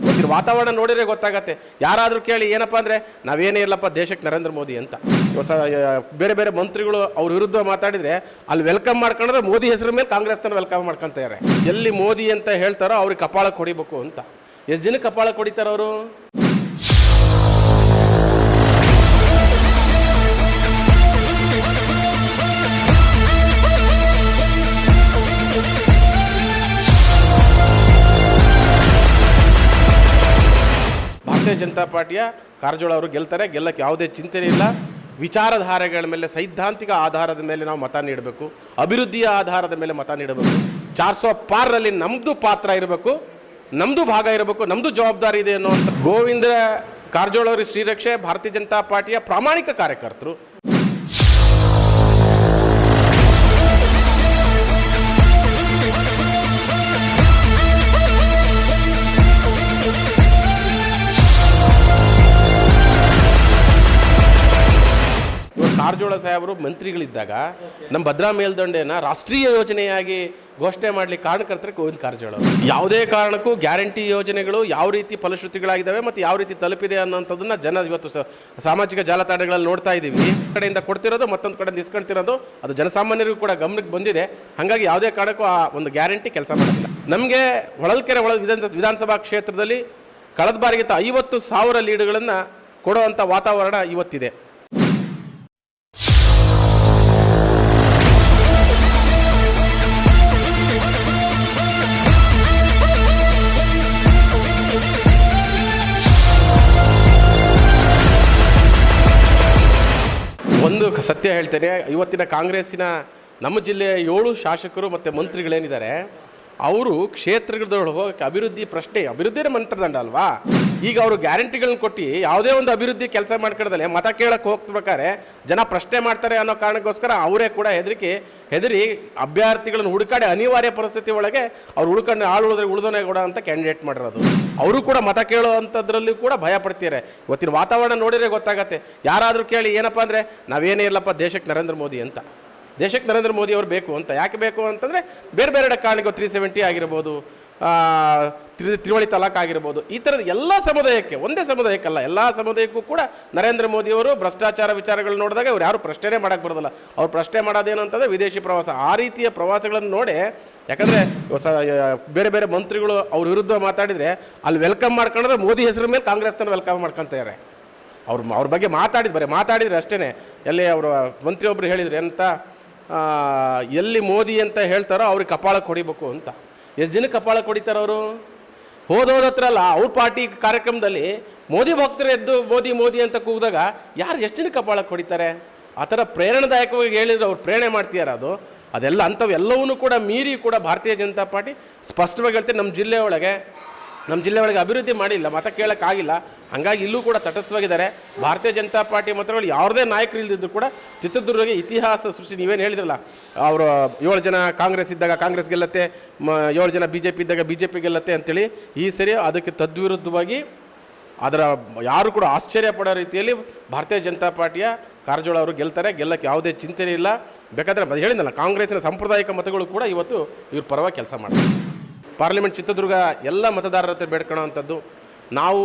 ಗೊತ್ತಿರೋ ವಾತಾವರಣ ನೋಡಿದ್ರೆ ಗೊತ್ತಾಗತ್ತೆ. ಯಾರಾದರೂ ಕೇಳಿ, ಏನಪ್ಪ ಅಂದರೆ, ನಾವೇನೇ ಇಲ್ಲಪ್ಪ, ದೇಶಕ್ಕೆ ನರೇಂದ್ರ ಮೋದಿ ಅಂತ. ಇವತ್ತು ಬೇರೆ ಬೇರೆ ಮಂತ್ರಿಗಳು ಅವ್ರ ವಿರುದ್ಧ ಮಾತಾಡಿದರೆ, ಅಲ್ಲಿ ವೆಲ್ಕಮ್ ಮಾಡ್ಕೊಂಡ್ರೆ ಮೋದಿ ಹೆಸರು ಮೇಲೆ ಕಾಂಗ್ರೆಸ್ನ ವೆಲ್ಕಮ್ ಮಾಡ್ಕೊಂತಾರೆ ಎಲ್ಲಿ ಮೋದಿ ಅಂತ ಹೇಳ್ತಾರೋ ಅವ್ರಿಗೆ ಕಪಾಳ ಹೊಡಿಬೇಕು ಅಂತ. ಎಷ್ಟು ಜನಕ್ಕೆ ಕಪಾಳ ಕೊಡಿತಾರ ಭಾರತೀಯ ಜನತಾ ಪಾರ್ಟಿಯ ಕಾರಜೋಳ ಅವರು ಗೆಲ್ತಾರೆ, ಗೆಲ್ಲಕ್ಕೆ ಯಾವುದೇ ಚಿಂತನೆ ಇಲ್ಲ. ವಿಚಾರಧಾರೆಗಳ ಮೇಲೆ, ಸೈದ್ಧಾಂತಿಕ ಆಧಾರದ ಮೇಲೆ ನಾವು ಮತ ನೀಡಬೇಕು. ಅಭಿವೃದ್ಧಿಯ ಆಧಾರದ ಮೇಲೆ ಮತ ನೀಡಬೇಕು. ಚಾರ್ ಸೋ ಪಾರಲ್ಲಿ ನಮ್ಮದು ಪಾತ್ರ ಇರಬೇಕು ನಮ್ಮದು ಭಾಗ ಇರಬೇಕು ನಮ್ಮದು ಜವಾಬ್ದಾರಿ ಇದೆ ಅನ್ನುವಂಥ ಗೋವಿಂದ ಕಾರಜೋಳ ಅವರು ಶ್ರೀರಕ್ಷೆ, ಭಾರತೀಯ ಜನತಾ ಪಾರ್ಟಿಯ ಪ್ರಾಮಾಣಿಕ ಕಾರ್ಯಕರ್ತರು. ಕಾರಜೋಳ ಸಾಹೇಬರು ಮಂತ್ರಿಗಳಿದ್ದಾಗ ನಮ್ಮ ಭದ್ರಾ ಮೇಲ್ದಂಡೆನ ರಾಷ್ಟ್ರೀಯ ಯೋಜನೆಯಾಗಿ ಘೋಷಣೆ ಮಾಡಲಿಕ್ಕೆ ಕಾರಣಕರ್ತರೆ ಗೋವಿಂದ ಕಾರಜೋಳ. ಯಾವುದೇ ಕಾರಣಕ್ಕೂ ಗ್ಯಾರಂಟಿ ಯೋಜನೆಗಳು ಯಾವ ರೀತಿ ಫಲಶ್ರುತಿಗಳಾಗಿದ್ದಾವೆ ಮತ್ತು ಯಾವ ರೀತಿ ತಲುಪಿದೆ ಅನ್ನೋಂಥದ್ದನ್ನ ಜನ ಇವತ್ತು ಸಾಮಾಜಿಕ ಜಾಲತಾಣಗಳಲ್ಲಿ ನೋಡ್ತಾ ಇದ್ದೀವಿ. ಕಡೆಯಿಂದ ಕೊಡ್ತಿರೋದು, ಮತ್ತೊಂದು ಕಡೆ ಇಸ್ಕೊಳ್ತಿರೋದು ಅದು ಜನಸಾಮಾನ್ಯರಿಗೂ ಕೂಡ ಗಮನಕ್ಕೆ ಬಂದಿದೆ. ಹಾಗಾಗಿ ಯಾವುದೇ ಕಾರಣಕ್ಕೂ ಆ ಒಂದು ಗ್ಯಾರಂಟಿ ಕೆಲಸ ಮಾಡೋದಿಲ್ಲ. ನಮಗೆ ಹೊಳಲ್ಕೆರೆ ಒಳ ವಿಧಾನ ವಿಧಾನಸಭಾ ಕ್ಷೇತ್ರದಲ್ಲಿ ಕಳೆದ ಬಾರಿಗಿಂತ ಐವತ್ತು ಸಾವಿರ ಲೀಡ್ಗಳನ್ನು ಕೊಡುವಂಥ ವಾತಾವರಣ ಇವತ್ತಿದೆ. ಸತ್ಯ ಹೇಳ್ತೇನೆ ಇವತ್ತಿನ ಕಾಂಗ್ರೆಸ್ಸಿನ ನಮ್ಮ ಜಿಲ್ಲೆಯ ಏಳು ಶಾಸಕರು ಮತ್ತು ಮಂತ್ರಿಗಳೇನಿದ್ದಾರೆ ಅವರು ಕ್ಷೇತ್ರಗಳೊಳಗೆ ಹೋಗಕ್ಕೆ ಅಭಿವೃದ್ಧಿ ಪ್ರಶ್ನೆ, ಅಭಿವೃದ್ಧಿನ ಮಂತ್ರದಂಡ ಅಲ್ವಾ? ಈಗ ಅವರು ಗ್ಯಾರಂಟಿಗಳನ್ನ ಕೊಟ್ಟು ಯಾವುದೇ ಒಂದು ಅಭಿವೃದ್ಧಿ ಕೆಲಸ ಮಾಡ್ಕೊಳ್ದಲೆ ಮತ ಕೇಳಕ್ಕೆ ಹೋಗ್ತಿರ್ಬೇಕಾದ್ರೆ ಜನ ಪ್ರಶ್ನೆ ಮಾಡ್ತಾರೆ ಅನ್ನೋ ಕಾರಣಕ್ಕೋಸ್ಕರ ಅವರೇ ಕೂಡ ಹೆದರಿಕೆ, ಹೆದರಿ ಅಭ್ಯರ್ಥಿಗಳನ್ನು ಹುಡುಕಾಡಿ ಅನಿವಾರ್ಯ ಪರಿಸ್ಥಿತಿ ಒಳಗೆ ಅವ್ರು ಹುಡುಕೊಂಡು ಆಳು ಉಳಿದ್ರೆ ಉಳಿದೋನೇಗೌಡ ಅಂತ ಕ್ಯಾಂಡಿಡೇಟ್ ಮಾಡಿರೋದು. ಅವರು ಕೂಡ ಮತ ಕೇಳೋ ಅಂಥದ್ರಲ್ಲಿ ಕೂಡ ಭಯ ಪಡ್ತಾರೆ ಇವತ್ತಿನ ವಾತಾವರಣ ನೋಡಿದ್ರೆ ಗೊತ್ತಾಗತ್ತೆ. ಯಾರಾದರೂ ಕೇಳಿ ಏನಪ್ಪ ಅಂದರೆ ನಾವೇನೇ ಇಲ್ಲಪ್ಪ ದೇಶಕ್ಕೆ ನರೇಂದ್ರ ಮೋದಿ ಅಂತ. ದೇಶಕ್ಕೆ ನರೇಂದ್ರ ಮೋದಿ ಅವರು ಬೇಕು ಅಂತ. ಯಾಕೆ ಬೇಕು ಅಂತಂದರೆ ಬೇರೆ ಬೇರೆ ಕಾರಣಕ್ಕೆ ತ್ರೀ ಸೆವೆಂಟಿ ಆಗಿರ್ಬೋದು ತ್ರಿ ತ್ರಿವಳಿ ತಲಾಖ್ ಆಗಿರ್ಬೋದು ಈ ಥರದ ಎಲ್ಲ ಸಮುದಾಯಕ್ಕೆ ಒಂದೇ ಸಮುದಾಯಕ್ಕಲ್ಲ ಎಲ್ಲ ಸಮುದಾಯಕ್ಕೂ ಕೂಡ ನರೇಂದ್ರ ಮೋದಿಯವರು ಭ್ರಷ್ಟಾಚಾರ ವಿಚಾರಗಳು ನೋಡಿದಾಗ ಅವ್ರು ಯಾರು ಪ್ರಶ್ನೆ ಮಾಡೋಕ್ಕೆ ಬರೋದಿಲ್ಲ. ಅವ್ರು ಪ್ರಶ್ನೆ ಮಾಡೋದೇನು ಅಂತಂದರೆ ವಿದೇಶಿ ಪ್ರವಾಸ. ಆ ರೀತಿಯ ಪ್ರವಾಸಗಳನ್ನು ನೋಡಿ ಯಾಕಂದರೆ ಬೇರೆ ಬೇರೆ ಮಂತ್ರಿಗಳು ಅವ್ರ ವಿರುದ್ಧ ಮಾತಾಡಿದರೆ ಅಲ್ಲಿ ವೆಲ್ಕಮ್ ಮಾಡ್ಕೊಂಡ್ರೆ ಮೋದಿ ಹೆಸರು ಮೇಲೆ ಕಾಂಗ್ರೆಸ್ ತನ ವೆಲ್ಕಮ್ ಮಾಡ್ಕೊತಾರೆ ಅವ್ರು ಅವ್ರ ಬಗ್ಗೆ ಮಾತಾಡಿದ ಬರೀ ಮಾತಾಡಿದ್ರೆ ಅಷ್ಟೇ ಎಲ್ಲಿ ಅವರು ಮಂತ್ರಿಯೊಬ್ಬರು ಹೇಳಿದ್ರು ಆ, ಎಲ್ಲಿ ಮೋದಿ ಅಂತ ಹೇಳ್ತಾರೋ ಅವ್ರಿಗೆ ಕಪಾಳ ಕೊಡಿಬೇಕು ಅಂತ. ಎಷ್ಟು ಜನಕ್ಕೆ ಕಪಾಳ ಕೊಡಿತಾರೆ ಅವರು? ಹೋದೋದತ್ರ ಅಲ್ಲ, ಅವ್ರ ಪಾರ್ಟಿ ಕಾರ್ಯಕ್ರಮದಲ್ಲಿ ಮೋದಿ ಭಕ್ತರು ಎದ್ದು ಮೋದಿ ಮೋದಿ ಅಂತ ಕೂಗಿದಾಗ ಯಾರು ಎಷ್ಟು ಜನಕ್ಕೆ ಕಪಾಳ ಕೊಡಿತಾರೆ? ಆ ಥರ ಪ್ರೇರಣಾದಾಯಕವಾಗಿ ಹೇಳಿದ್ರು ಅವ್ರು ಪ್ರೇರಣೆ ಮಾಡ್ತೀಯಾರ ಅದು. ಅದೆಲ್ಲ ಅಂಥವೆಲ್ಲವನ್ನೂ ಕೂಡ ಮೀರಿ ಕೂಡ ಭಾರತೀಯ ಜನತಾ ಪಾರ್ಟಿ ಸ್ಪಷ್ಟವಾಗಿ ಹೇಳ್ತೀನಿ, ನಮ್ಮ ಜಿಲ್ಲೆ ಒಳಗೆ ನಮ್ಮ ಜಿಲ್ಲೆ ಒಳಗೆ ಅಭಿವೃದ್ಧಿ ಮಾಡಿಲ್ಲ, ಮತ ಕೇಳೋಕ್ಕಾಗಿಲ್ಲ. ಹಾಗಾಗಿ ಇಲ್ಲೂ ಕೂಡ ತಟಸ್ಥವಾಗಿದ್ದಾರೆ. ಭಾರತೀಯ ಜನತಾ ಪಾರ್ಟಿ ಮತಗಳು ಯಾವುದೇ ನಾಯಕರು ಇಲ್ಲದಿದ್ದರೂ ಕೂಡ ಚಿತ್ರದುರ್ಗಗೆ ಇತಿಹಾಸ ಸೃಷ್ಟಿ. ನೀವೇನು ಹೇಳಿದ್ರಲ್ಲ, ಅವರು ಏಳು ಜನ ಕಾಂಗ್ರೆಸ್ ಇದ್ದಾಗ ಕಾಂಗ್ರೆಸ್ ಗೆಲ್ಲತ್ತೆ, ಮ, ಏಳು ಜನ ಬಿ ಜೆ ಪಿ ಇದ್ದಾಗ ಬಿ ಜೆ ಪಿ ಗೆಲ್ಲತ್ತೆ ಅಂತೇಳಿ ಈ ಸರಿ ಅದಕ್ಕೆ ತದ್ವಿರುದ್ಧವಾಗಿ ಅದರ ಯಾರು ಕೂಡ ಆಶ್ಚರ್ಯ ಪಡೋ ರೀತಿಯಲ್ಲಿ ಭಾರತೀಯ ಜನತಾ ಪಾರ್ಟಿಯ ಕಾರಜೋಳ ಅವರು ಗೆಲ್ತಾರೆ. ಗೆಲ್ಲಕ್ಕೆ ಯಾವುದೇ ಚಿಂತನೆ ಇಲ್ಲ. ಬೇಕಾದರೆ ಅದು ಹೇಳಿದ್ದಲ್ಲ ಕಾಂಗ್ರೆಸ್ಸಿನ ಸಾಂಪ್ರದಾಯಿಕ ಮತಗಳು ಕೂಡ ಇವತ್ತು ಇವ್ರ ಪರವಾಗಿ ಕೆಲಸ ಮಾಡ್ತಾರೆ. ಪಾರ್ಲಿಮೆಂಟ್ ಚಿತ್ರದುರ್ಗ ಎಲ್ಲ ಮತದಾರರ ಹತ್ರ ಬೇಡ್ಕೊಳ್ಳೋವಂಥದ್ದು, ನಾವು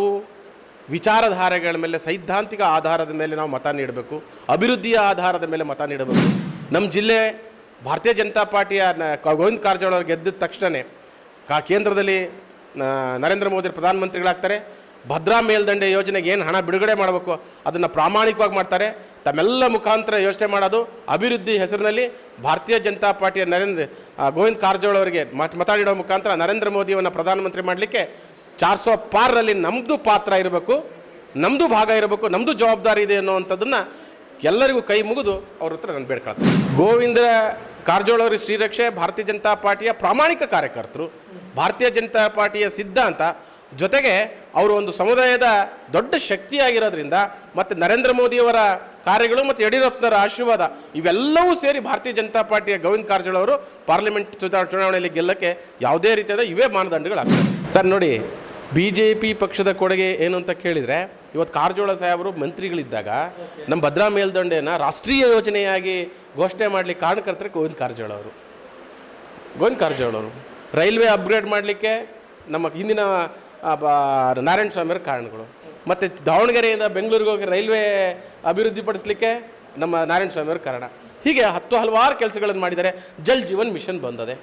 ವಿಚಾರಧಾರೆಗಳ ಮೇಲೆ, ಸೈದ್ಧಾಂತಿಕ ಆಧಾರದ ಮೇಲೆ ನಾವು ಮತ ನೀಡಬೇಕು, ಅಭಿವೃದ್ಧಿಯ ಆಧಾರದ ಮೇಲೆ ಮತ ನೀಡಬೇಕು. ನಮ್ಮ ಜಿಲ್ಲೆ ಭಾರತೀಯ ಜನತಾ ಪಾರ್ಟಿಯ ಗೋವಿಂದ ಕಾರಜೋಳ ಅವರು ಗೆದ್ದ ತಕ್ಷಣವೇ ಕಾ, ಕೇಂದ್ರದಲ್ಲಿ ನರೇಂದ್ರ ಮೋದಿ ಪ್ರಧಾನಮಂತ್ರಿಗಳಾಗ್ತಾರೆ. ಭದ್ರಾ ಮೇಲ್ದಂಡೆ ಯೋಜನೆಗೆ ಏನು ಹಣ ಬಿಡುಗಡೆ ಮಾಡಬೇಕು ಅದನ್ನು ಪ್ರಾಮಾಣಿಕವಾಗಿ ಮಾಡ್ತಾರೆ. ತಮ್ಮೆಲ್ಲ ಮುಖಾಂತರ ಯೋಚನೆ ಮಾಡೋದು ಅಭಿವೃದ್ಧಿ ಹೆಸರಿನಲ್ಲಿ ಭಾರತೀಯ ಜನತಾ ಪಾರ್ಟಿಯ ನರೇಂದ್ರ ಗೋವಿಂದ್ ಕಾರಜೋಳ ಅವರಿಗೆ ಮತ ಮತ ಮುಖಾಂತರ ನರೇಂದ್ರ ಮೋದಿಯನ್ನು ಪ್ರಧಾನಮಂತ್ರಿ ಮಾಡಲಿಕ್ಕೆ ಚಾರ್ ಸೋ ಪಾರಲ್ಲಿ ನಮ್ಮದು ಪಾತ್ರ ಇರಬೇಕು ನಮ್ಮದು ಭಾಗ ಇರಬೇಕು ನಮ್ಮದು ಜವಾಬ್ದಾರಿ ಇದೆ ಅನ್ನೋವಂಥದ್ದನ್ನು ಎಲ್ಲರಿಗೂ ಕೈ ಮುಗಿದು ಅವ್ರ ಹತ್ರ ನಾನು ಬೇಡ್ಕೊಳ್ತೀನಿ. ಗೋವಿಂದ ಕಾರಜೋಳ ಅವರಿಗೆ ಶ್ರೀರಕ್ಷೆ, ಭಾರತೀಯ ಜನತಾ ಪಾರ್ಟಿಯ ಪ್ರಾಮಾಣಿಕ ಕಾರ್ಯಕರ್ತರು, ಭಾರತೀಯ ಜನತಾ ಪಾರ್ಟಿಯ ಸಿದ್ಧಾಂತ ಜೊತೆಗೆ ಅವರು ಒಂದು ಸಮುದಾಯದ ದೊಡ್ಡ ಶಕ್ತಿಯಾಗಿರೋದ್ರಿಂದ ಮತ್ತು ನರೇಂದ್ರ ಮೋದಿಯವರ ಕಾರ್ಯಗಳು ಮತ್ತು ಯಡಿಯೂರಪ್ಪನವರ ಆಶೀರ್ವಾದ ಇವೆಲ್ಲವೂ ಸೇರಿ ಭಾರತೀಯ ಜನತಾ ಪಾರ್ಟಿಯ ಗೋವಿಂದ ಕಾರಜೋಳ ಅವರು ಪಾರ್ಲಿಮೆಂಟ್ ಚುನಾ ಚುನಾವಣೆಯಲ್ಲಿ ಗೆಲ್ಲಕ್ಕೆ ಯಾವುದೇ ರೀತಿಯಾದ ಇವೇ ಮಾನದಂಡಗಳಾಗ್ತವೆ. ಸರ್, ನೋಡಿ ಬಿ ಜೆ ಪಿ ಪಕ್ಷದ ಕೊಡುಗೆ ಏನು ಅಂತ ಕೇಳಿದರೆ, ಇವತ್ತು ಕಾರಜೋಳ ಸಾಹೇಬರು ಮಂತ್ರಿಗಳಿದ್ದಾಗ ನಮ್ಮ ಭದ್ರಾ ಮೇಲ್ದಂಡೆಯನ್ನು ರಾಷ್ಟ್ರೀಯ ಯೋಜನೆಯಾಗಿ ಘೋಷಣೆ ಮಾಡಲಿಕ್ಕೆ ಕಾರಣಕರ್ತರೆ ಗೋವಿಂದ ಕಾರಜೋಳ ಅವರು. ಗೋವಿಂದ ಕಾರಜೋಳ ಅವರು ರೈಲ್ವೆ ಅಪ್ಗ್ರೇಡ್ ಮಾಡಲಿಕ್ಕೆ ನಮ್ಮ ಹಿಂದಿನ ನಾರಾಯಣ ಸ್ವಾಮಿಯವ್ರ ಕಾರಣಗಳು. ಮತ್ತು ದಾವಣಗೆರೆಯಿಂದ ಬೆಂಗಳೂರಿಗೆ ಹೋಗಿ ರೈಲ್ವೆ ಅಭಿವೃದ್ಧಿಪಡಿಸಲಿಕ್ಕೆ ನಮ್ಮ ನಾರಾಯಣ ಸ್ವಾಮಿಯವ್ರ ಕಾರಣ. ಹೀಗೆ ಹತ್ತು ಹಲವಾರು ಕೆಲಸಗಳನ್ನು ಮಾಡಿದ್ದಾರೆ ಜಲ್ ಜೀವನ್ ಮಿಷನ್ ಬಂದದೆ,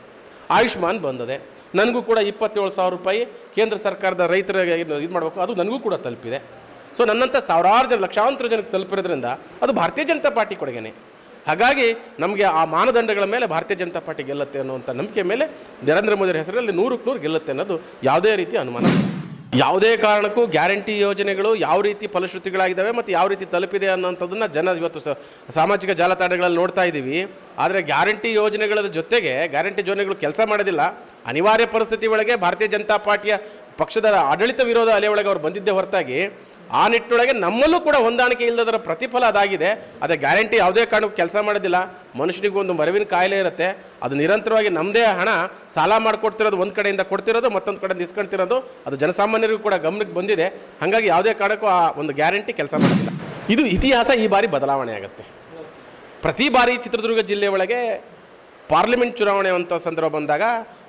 ಆಯುಷ್ಮಾನ್ ಬಂದದೆ. ನನಗೂ ಕೂಡ ಇಪ್ಪತ್ತೇಳು ಸಾವಿರ ರೂಪಾಯಿ ಕೇಂದ್ರ ಸರ್ಕಾರದ ರೈತರಿಗೆ ಇದು ಮಾಡಬೇಕು, ಅದು ನನಗೂ ಕೂಡ ತಲುಪಿದೆ. ಸೊ ನನ್ನಂಥ ಸಾವಿರಾರು ಜನ, ಲಕ್ಷಾಂತರ ಜನಕ್ಕೆ ತಲುಪಿರೋದ್ರಿಂದ ಅದು ಭಾರತೀಯ ಜನತಾ ಪಾರ್ಟಿ ಕೊಡುಗೆನೆ. ಹಾಗಾಗಿ ನಮಗೆ ಆ ಮಾನದಂಡಗಳ ಮೇಲೆ ಭಾರತೀಯ ಜನತಾ ಪಾರ್ಟಿ ಗೆಲ್ಲುತ್ತೆ ಅನ್ನುವಂಥ ನಂಬಿಕೆ ಮೇಲೆ ನರೇಂದ್ರ ಮೋದಿ ಹೆಸರಲ್ಲಿ ನೂರಕ್ಕೆ ನೂರು ಗೆಲ್ಲುತ್ತೆ ಅನ್ನೋದು ಯಾವುದೇ ರೀತಿ ಅನುಮಾನ. ಯಾವುದೇ ಕಾರಣಕ್ಕೂ ಗ್ಯಾರಂಟಿ ಯೋಜನೆಗಳು ಯಾವ ರೀತಿ ಫಲಶ್ರುತಿಗಳಾಗಿದ್ದಾವೆ ಮತ್ತು ಯಾವ ರೀತಿ ತಲುಪಿದೆ ಅನ್ನೋಂಥದ್ದನ್ನು ಜನ ಇವತ್ತು ಸಾಮಾಜಿಕ ಜಾಲತಾಣಗಳಲ್ಲಿ ನೋಡ್ತಾ ಇದ್ದೀವಿ ಆದರೆ ಗ್ಯಾರಂಟಿ ಯೋಜನೆಗಳ ಜೊತೆಗೆ ಗ್ಯಾರಂಟಿ ಯೋಜನೆಗಳು ಕೆಲಸ ಮಾಡೋದಿಲ್ಲ ಅನಿವಾರ್ಯ ಪರಿಸ್ಥಿತಿ ಒಳಗೆ ಭಾರತೀಯ ಜನತಾ ಪಾರ್ಟಿಯ ಪಕ್ಷದ ಆಡಳಿತ ವಿರೋಧ ಅಲೆ ಒಳಗೆ ಅವ್ರು ಬಂದಿದ್ದೇ ಹೊರತಾಗಿ ಆ ನಿಟ್ಟಿನೊಳಗೆ ನಮ್ಮಲ್ಲೂ ಕೂಡ ಹೊಂದಾಣಿಕೆ ಇಲ್ಲದರ ಪ್ರತಿಫಲ ಅದಾಗಿದೆ. ಅದೇ ಗ್ಯಾರಂಟಿ ಯಾವುದೇ ಕಾರಣಕ್ಕೂ ಕೆಲಸ ಮಾಡೋದಿಲ್ಲ. ಮನುಷ್ಯನಿಗೆ ಒಂದು ಮರವಿನ ಕಾಯಿಲೆ ಇರುತ್ತೆ. ಅದು ನಿರಂತರವಾಗಿ ನಮ್ಮದೇ ಹಣ. ಸಾಲ ಮಾಡಿಕೊಡ್ತಿರೋದು ಒಂದು ಕಡೆಯಿಂದ ಕೊಡ್ತಿರೋದು, ಮತ್ತೊಂದು ಕಡೆಯಿಂದ ಇಸ್ಕೊಳ್ತಿರೋದು ಅದು ಜನಸಾಮಾನ್ಯರಿಗೂ ಕೂಡ ಗಮನಕ್ಕೆ ಬಂದಿದೆ. ಹಾಗಾಗಿ ಯಾವುದೇ ಕಾರಣಕ್ಕೂ ಆ ಒಂದು ಗ್ಯಾರಂಟಿ ಕೆಲಸ ಮಾಡೋದಿಲ್ಲ. ಇದು ಇತಿಹಾಸ ಈ ಬಾರಿ ಬದಲಾವಣೆ ಆಗುತ್ತೆ. ಪ್ರತಿ ಬಾರಿ ಚಿತ್ರದುರ್ಗ ಜಿಲ್ಲೆ ಒಳಗೆ ಪಾರ್ಲಿಮೆಂಟ್ ಚುನಾವಣೆ ಅಂತ ಸಂದರ್ಭ ಬಂದಾಗ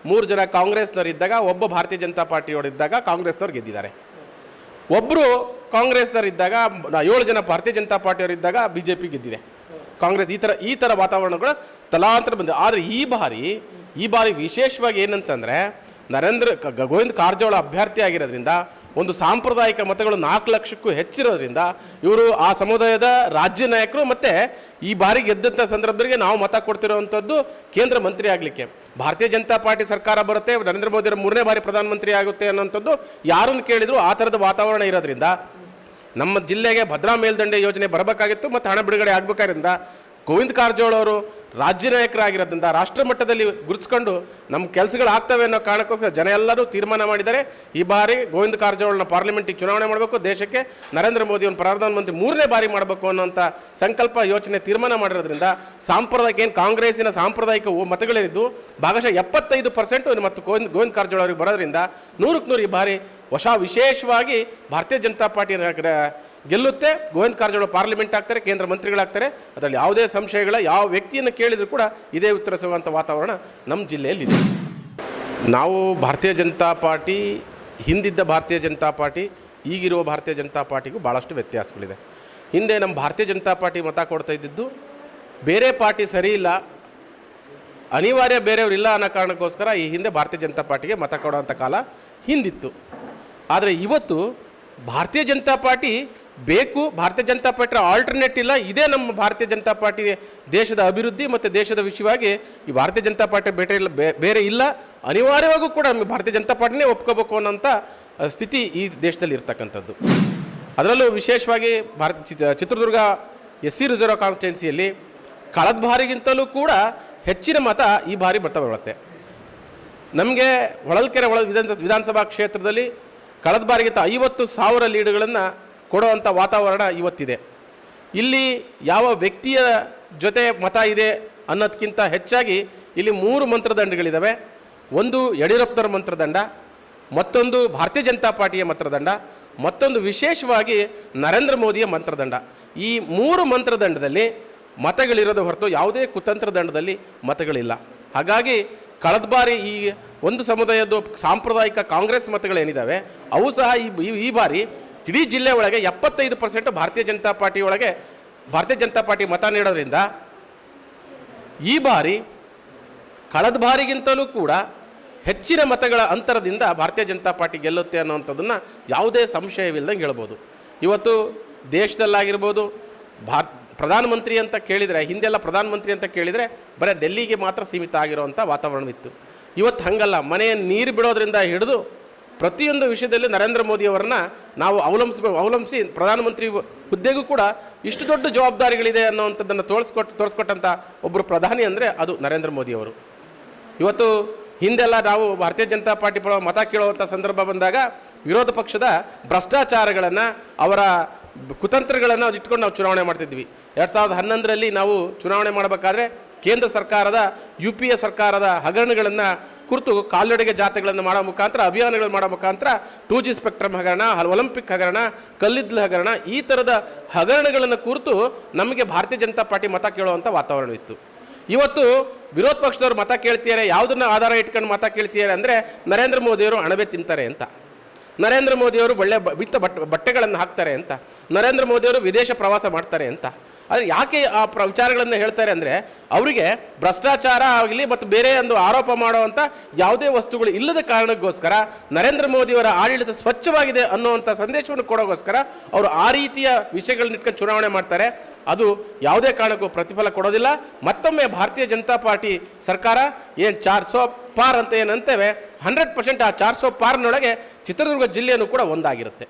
ಮೂರು ಜನ ಕಾಂಗ್ರೆಸ್ನವರಿದ್ದಾಗ, ಒಬ್ಬ ಭಾರತೀಯ ಜನತಾ ಪಾರ್ಟಿಯವರಿದ್ದಾಗ ಕಾಂಗ್ರೆಸ್ನವ್ರು ಗೆದ್ದಿದ್ದಾರೆ. ಒಬ್ಬರು ಕಾಂಗ್ರೆಸ್ನವರಿದ್ದಾಗ ಏಳು ಜನ ಭಾರತೀಯ ಜನತಾ ಪಾರ್ಟಿಯವರಿದ್ದಾಗ ಬಿ ಜೆ ಪಿ ಗೆದ್ದಿದೆ. ಕಾಂಗ್ರೆಸ್ ಈ ಥರ ಈ ಥರ ವಾತಾವರಣಗಳು ತಲಾಂತರ ಬಂದಿದೆ. ಆದರೆ ಈ ಬಾರಿ ಈ ಬಾರಿ ವಿಶೇಷವಾಗಿ ಏನಂತಂದರೆ, ನರೇಂದ್ರ ಗೋವಿಂದ ಕಾರಜೋಳ ಅಭ್ಯರ್ಥಿ ಆಗಿರೋದ್ರಿಂದ, ಒಂದು ಸಾಂಪ್ರದಾಯಿಕ ಮತಗಳು ನಾಲ್ಕು ಲಕ್ಷಕ್ಕೂ ಹೆಚ್ಚಿರೋದ್ರಿಂದ, ಇವರು ಆ ಸಮುದಾಯದ ರಾಜ್ಯ ನಾಯಕರು ಮತ್ತು ಈ ಬಾರಿ ಗೆದ್ದಂಥ ಸಂದರ್ಭದಲ್ಲಿ ನಾವು ಮತ ಕೊಡ್ತಿರೋವಂಥದ್ದು ಕೇಂದ್ರ ಮಂತ್ರಿ ಆಗಲಿಕ್ಕೆ. ಭಾರತೀಯ ಜನತಾ ಪಾರ್ಟಿ ಸರ್ಕಾರ ಬರುತ್ತೆ, ನರೇಂದ್ರ ಮೋದಿಯವರು ಮೂರನೇ ಬಾರಿ ಪ್ರಧಾನಮಂತ್ರಿ ಆಗುತ್ತೆ ಅನ್ನೋಂಥದ್ದು ಯಾರನ್ನು ಕೇಳಿದ್ರು ಆ ಥರದ ವಾತಾವರಣ ಇರೋದ್ರಿಂದ. ನಮ್ಮ ಜಿಲ್ಲೆಗೆ ಭದ್ರಾ ಮೇಲ್ದಂಡೆ ಯೋಜನೆ ಬರಬೇಕಾಗಿತ್ತು, ಮತ್ತು ಹಣ ಬಿಡುಗಡೆ ಆಗಬೇಕಾದ್ರಿಂದ ಗೋವಿಂದ ಕಾರಜೋಳ ಅವರು ರಾಜ್ಯ ನಾಯಕರಾಗಿರೋದ್ರಿಂದ ರಾಷ್ಟ್ರ ಮಟ್ಟದಲ್ಲಿ ಗುರುತಿಸ್ಕೊಂಡು ನಮ್ಮ ಕೆಲಸಗಳು ಆಗ್ತವೆ ಅನ್ನೋ ಕಾರಣಕ್ಕೋಸ್ಕರ ಜನ ಎಲ್ಲರೂ ತೀರ್ಮಾನ ಮಾಡಿದ್ದಾರೆ. ಈ ಬಾರಿ ಗೋವಿಂದ ಕಾರಜೋಳನ ಪಾರ್ಲಿಮೆಂಟಿಗೆ ಚುನಾವಣೆ ಮಾಡಬೇಕು. ದೇಶಕ್ಕೆ ನರೇಂದ್ರ ಮೋದಿಯನ್ನು ಪ್ರಧಾನಮಂತ್ರಿ ಮೂರನೇ ಬಾರಿ ಮಾಡಬೇಕು ಅನ್ನೋಂಥ ಸಂಕಲ್ಪ, ಯೋಚನೆ, ತೀರ್ಮಾನ ಮಾಡಿರೋದ್ರಿಂದ ಸಾಂಪ್ರದಾಯಿಕ ಏನು ಕಾಂಗ್ರೆಸ್ಸಿನ ಸಾಂಪ್ರದಾಯಿಕ ಮತಗಳಿದ್ದು ಭಾಗಶಃ ಎಪ್ಪತ್ತೈದು ಪರ್ಸೆಂಟ್ ಮತ್ತು ಗೋವಿಂದ ಗೋವಿಂದ ಕಾರಜೋಳ ಅವರಿಗೆ ಬರೋದ್ರಿಂದ ನೂರಕ್ಕೆ ನೂರು ಈ ಬಾರಿ ಹೊಸ ವಿಶೇಷವಾಗಿ ಭಾರತೀಯ ಜನತಾ ಪಾರ್ಟಿ ಗೆಲ್ಲುತ್ತೆ, ಗೋವಿಂದ ಕಾರಜೋಳ ಪಾರ್ಲಿಮೆಂಟ್ ಆಗ್ತಾರೆ, ಕೇಂದ್ರ ಮಂತ್ರಿಗಳಾಗ್ತಾರೆ. ಅದರಲ್ಲಿ ಯಾವುದೇ ಸಂಶಯಗಳ, ಯಾವ ವ್ಯಕ್ತಿಯನ್ನು ಕೇಳಿದರೂ ಕೂಡ ಇದೇ ಉತ್ತರ ಸಿಗುವಂಥ ವಾತಾವರಣ ನಮ್ಮ ಜಿಲ್ಲೆಯಲ್ಲಿದೆ. ನಾವು ಭಾರತೀಯ ಜನತಾ ಪಾರ್ಟಿ, ಹಿಂದಿದ್ದ ಭಾರತೀಯ ಜನತಾ ಪಾರ್ಟಿ, ಈಗಿರುವ ಭಾರತೀಯ ಜನತಾ ಪಾರ್ಟಿಗೂ ಭಾಳಷ್ಟು ವ್ಯತ್ಯಾಸಗಳಿದೆ. ಹಿಂದೆ ನಮ್ಮ ಭಾರತೀಯ ಜನತಾ ಪಾರ್ಟಿ ಮತ ಕೊಡ್ತಾ ಇದ್ದಿದ್ದು, ಬೇರೆ ಪಾರ್ಟಿ ಸರಿ ಇಲ್ಲ, ಅನಿವಾರ್ಯ ಬೇರೆಯವರಿಲ್ಲ ಅನ್ನೋ ಕಾರಣಕ್ಕೋಸ್ಕರ ಈ ಹಿಂದೆ ಭಾರತೀಯ ಜನತಾ ಪಾರ್ಟಿಗೆ ಮತ ಕೊಡುವಂಥ ಕಾಲ ಹಿಂದಿತ್ತು. ಆದರೆ ಇವತ್ತು ಭಾರತೀಯ ಜನತಾ ಪಾರ್ಟಿ ಬೇಕು, ಭಾರತೀಯ ಜನತಾ ಪಾರ್ಟಿ ಆಲ್ಟರ್ನೇಟ್ ಇಲ್ಲ, ಇದೇ ನಮ್ಮ ಭಾರತೀಯ ಜನತಾ ಪಾರ್ಟಿ ದೇಶದ ಅಭಿವೃದ್ಧಿ ಮತ್ತು ದೇಶದ ವಿಷಯವಾಗಿ ಈ ಭಾರತೀಯ ಜನತಾ ಪಾರ್ಟಿ ಬೇಟೆ ಇಲ್ಲ ಬೇರೆ ಇಲ್ಲ. ಅನಿವಾರ್ಯವಾಗೂ ಕೂಡ ನಮ್ಮ ಭಾರತೀಯ ಜನತಾ ಪಾರ್ಟಿನೇ ಒಪ್ಕೋಬೇಕು ಅನ್ನೋಂಥ ಸ್ಥಿತಿ ಈ ದೇಶದಲ್ಲಿ ಇರ್ತಕ್ಕಂಥದ್ದು. ಅದರಲ್ಲೂ ವಿಶೇಷವಾಗಿ ಭಾರತ, ಚಿತ್- ಚಿತ್ರದುರ್ಗ ಎಸ್ ಸಿ ರಿಸರ್ವ್ ಕಾನ್ಸ್ಟಿಟ್ಯೂನ್ಸಿಯಲ್ಲಿ ಕಳೆದ ಬಾರಿಗಿಂತಲೂ ಕೂಡ ಹೆಚ್ಚಿನ ಮತ ಈ ಬಾರಿ ಬರ್ತಾ ಬರುತ್ತೆ ನಮಗೆ ಹೊಳಲ್ಕೆರೆ ಒಳ ವಿಧಾನ ವಿಧಾನಸಭಾ ಕ್ಷೇತ್ರದಲ್ಲಿ ಕಳೆದ ಬಾರಿಗಿಂತ ಐವತ್ತು ಸಾವಿರ ಲೀಡ್ಗಳನ್ನು ಕೊಡುವಂಥ ವಾತಾವರಣ ಇವತ್ತಿದೆ. ಇಲ್ಲಿ ಯಾವ ವ್ಯಕ್ತಿಯ ಜೊತೆ ಮತ ಇದೆ ಅನ್ನೋದಕ್ಕಿಂತ ಹೆಚ್ಚಾಗಿ ಇಲ್ಲಿ ಮೂರು ಮಂತ್ರದಂಡಗಳಿದ್ದಾವೆ ಒಂದು ಯಡಿಯೂರಪ್ಪನವ್ರ ಮಂತ್ರದಂಡ, ಮತ್ತೊಂದು ಭಾರತೀಯ ಜನತಾ ಪಾರ್ಟಿಯ ಮಂತ್ರದಂಡ, ಮತ್ತೊಂದು ವಿಶೇಷವಾಗಿ ನರೇಂದ್ರ ಮೋದಿಯ ಮಂತ್ರದಂಡ. ಈ ಮೂರು ಮಂತ್ರದಂಡದಲ್ಲಿ ಮತಗಳಿರೋದು ಹೊರತು ಯಾವುದೇ ಕುತಂತ್ರ ದಂಡದಲ್ಲಿ ಮತಗಳಿಲ್ಲ. ಹಾಗಾಗಿ ಕಳೆದ ಬಾರಿ ಈ ಒಂದು ಸಮುದಾಯದ ಸಾಂಪ್ರದಾಯಿಕ ಕಾಂಗ್ರೆಸ್ ಮತಗಳೇನಿದ್ದಾವೆ ಅವು ಸಹ ಈ- ಈ ಬಾರಿ ಇಡೀ ಜಿಲ್ಲೆ ಒಳಗೆ ಎಪ್ಪತ್ತೈದು ಪರ್ಸೆಂಟ್ ಭಾರತೀಯ ಜನತಾ ಪಾರ್ಟಿ ಒಳಗೆ ಭಾರತೀಯ ಜನತಾ ಪಾರ್ಟಿ ಮತ ನೀಡೋದ್ರಿಂದ ಈ ಬಾರಿ ಕಳೆದ ಬಾರಿಗಿಂತಲೂ ಕೂಡ ಹೆಚ್ಚಿನ ಮತಗಳ ಅಂತರದಿಂದ ಭಾರತೀಯ ಜನತಾ ಪಾರ್ಟಿ ಗೆಲ್ಲುತ್ತೆ ಅನ್ನೋವಂಥದ್ದನ್ನು ಯಾವುದೇ ಸಂಶಯವಿಲ್ಲದಂಗೆ ಹೇಳ್ಬೋದು. ಇವತ್ತು ದೇಶದಲ್ಲಾಗಿರ್ಬೋದು, ಭಾರತ್ ಪ್ರಧಾನಮಂತ್ರಿ ಅಂತ ಕೇಳಿದರೆ, ಹಿಂದೆಲ್ಲ ಪ್ರಧಾನಮಂತ್ರಿ ಅಂತ ಕೇಳಿದರೆ ಬರೀ ಡೆಲ್ಲಿಗೆ ಮಾತ್ರ ಸೀಮಿತ ಆಗಿರುವಂಥ ವಾತಾವರಣವಿತ್ತು. ಇವತ್ತು ಹಂಗಲ್ಲ, ಮನೆಯ ನೀರು ಬಿಡೋದ್ರಿಂದ ಹಿಡಿದು ಪ್ರತಿಯೊಂದು ವಿಷಯದಲ್ಲಿ ನರೇಂದ್ರ ಮೋದಿಯವರನ್ನ ನಾವು ಅವಲಂಬಿಸ, ಅವಲಂಬಿಸಿ ಪ್ರಧಾನಮಂತ್ರಿ ಹುದ್ದೆಗೂ ಕೂಡ ಇಷ್ಟು ದೊಡ್ಡ ಜವಾಬ್ದಾರಿಗಳಿದೆ ಅನ್ನೋವಂಥದ್ದನ್ನು ತೋರಿಸ್ಕೊಟ್ಟು ತೋರಿಸ್ಕೊಟ್ಟಂಥ ಒಬ್ಬರು ಪ್ರಧಾನಿ ಅಂದರೆ ಅದು ನರೇಂದ್ರ ಮೋದಿಯವರು. ಇವತ್ತು ಹಿಂದೆಲ್ಲ ನಾವು ಭಾರತೀಯ ಜನತಾ ಪಾರ್ಟಿ ಪರ ಮತ ಕೇಳುವಂಥ ಸಂದರ್ಭ ಬಂದಾಗ ವಿರೋಧ ಪಕ್ಷದ ಭ್ರಷ್ಟಾಚಾರಗಳನ್ನು, ಅವರ ಕುತಂತ್ರಗಳನ್ನು ಇಟ್ಕೊಂಡು ನಾವು ಚುನಾವಣೆ ಮಾಡ್ತಿದ್ವಿ. ಎರಡು ಸಾವಿರದ ಹನ್ನೊಂದರಲ್ಲಿ ನಾವು ಚುನಾವಣೆ ಮಾಡಬೇಕಾದ್ರೆ ಕೇಂದ್ರ ಸರ್ಕಾರದ ಯು ಪಿ ಎ ಸರ್ಕಾರದ ಹಗರಣಗಳನ್ನು ಕುರಿತು ಕಾಲ್ನಡಿಗೆ ಜಾಥೆಗಳನ್ನು ಮಾಡೋ ಮುಖಾಂತರ ಅಭಿಯಾನಗಳನ್ನು ಮಾಡೋ ಮುಖಾಂತರ ಟೂ ಜಿ ಸ್ಪೆಕ್ಟ್ರಮ್ ಹಗರಣ ಒಲಿಂಪಿಕ್ ಹಗರಣ, ಕಲ್ಲಿದ್ದಲು ಹಗರಣ ಈ ಥರದ ಹಗರಣಗಳನ್ನು ಕುರಿತು ನಮಗೆ ಭಾರತೀಯ ಜನತಾ ಪಾರ್ಟಿ ಮತ ಕೇಳುವಂಥ ವಾತಾವರಣವಿತ್ತು ಇವತ್ತು ವಿರೋಧ ಪಕ್ಷದವ್ರು ಮತ ಕೇಳ್ತಿದ್ದಾರೆ ಯಾವುದನ್ನ ಆಧಾರ ಇಟ್ಕೊಂಡು ಮತ ಕೇಳ್ತಿದ್ದಾರೆ ಅಂದರೆ ನರೇಂದ್ರ ಮೋದಿಯವರು ಅಣಬೆ ತಿಂತಾರೆ ಅಂತ. ನರೇಂದ್ರ ಮೋದಿಯವರು ಒಳ್ಳೆ ಬಿತ್ತ ಬಟ್, ಬಟ್ಟೆಗಳನ್ನು ಹಾಕ್ತಾರೆ ಅಂತ. ನರೇಂದ್ರ ಮೋದಿಯವರು ವಿದೇಶ ಪ್ರವಾಸ ಮಾಡ್ತಾರೆ ಅಂತ. ಆದರೆ ಯಾಕೆ ಆ ಪ್ರ ವಿಚಾರಗಳನ್ನು ಹೇಳ್ತಾರೆ ಅಂದರೆ ಅವರಿಗೆ ಭ್ರಷ್ಟಾಚಾರ ಆಗಲಿ ಮತ್ತು ಬೇರೆ ಒಂದು ಆರೋಪ ಮಾಡುವಂಥ ಯಾವುದೇ ವಸ್ತುಗಳು ಇಲ್ಲದ ಕಾರಣಕ್ಕೋಸ್ಕರ ನರೇಂದ್ರ ಮೋದಿಯವರ ಆಡಳಿತ ಸ್ವಚ್ಛವಾಗಿದೆ ಅನ್ನುವಂಥ ಸಂದೇಶವನ್ನು ಕೊಡೋಕ್ಕೋಸ್ಕರ ಅವರು ಆ ರೀತಿಯ ವಿಷಯಗಳನ್ನ ಇಟ್ಕೊಂಡು ಚುನಾವಣೆ ಮಾಡ್ತಾರೆ. ಅದು ಯಾವುದೇ ಕಾರಣಕ್ಕೂ ಪ್ರತಿಫಲ ಕೊಡೋದಿಲ್ಲ. ಮತ್ತೊಮ್ಮೆ ಭಾರತೀಯ ಜನತಾ ಪಾರ್ಟಿ ಸರ್ಕಾರ ಏನು ಚಾರ್ ಸೋ ಪಾರ್ ಅಂತ ಏನಂತೇವೆ, ಹಂಡ್ರೆಡ್ ಪರ್ಸೆಂಟ್ ಆ ಚಾರ್ ಸೋ ಪಾರ್ನೊಳಗೆ ಚಿತ್ರದುರ್ಗ ಜಿಲ್ಲೆಯನ್ನು ಕೂಡ ಒಂದಾಗಿರುತ್ತೆ.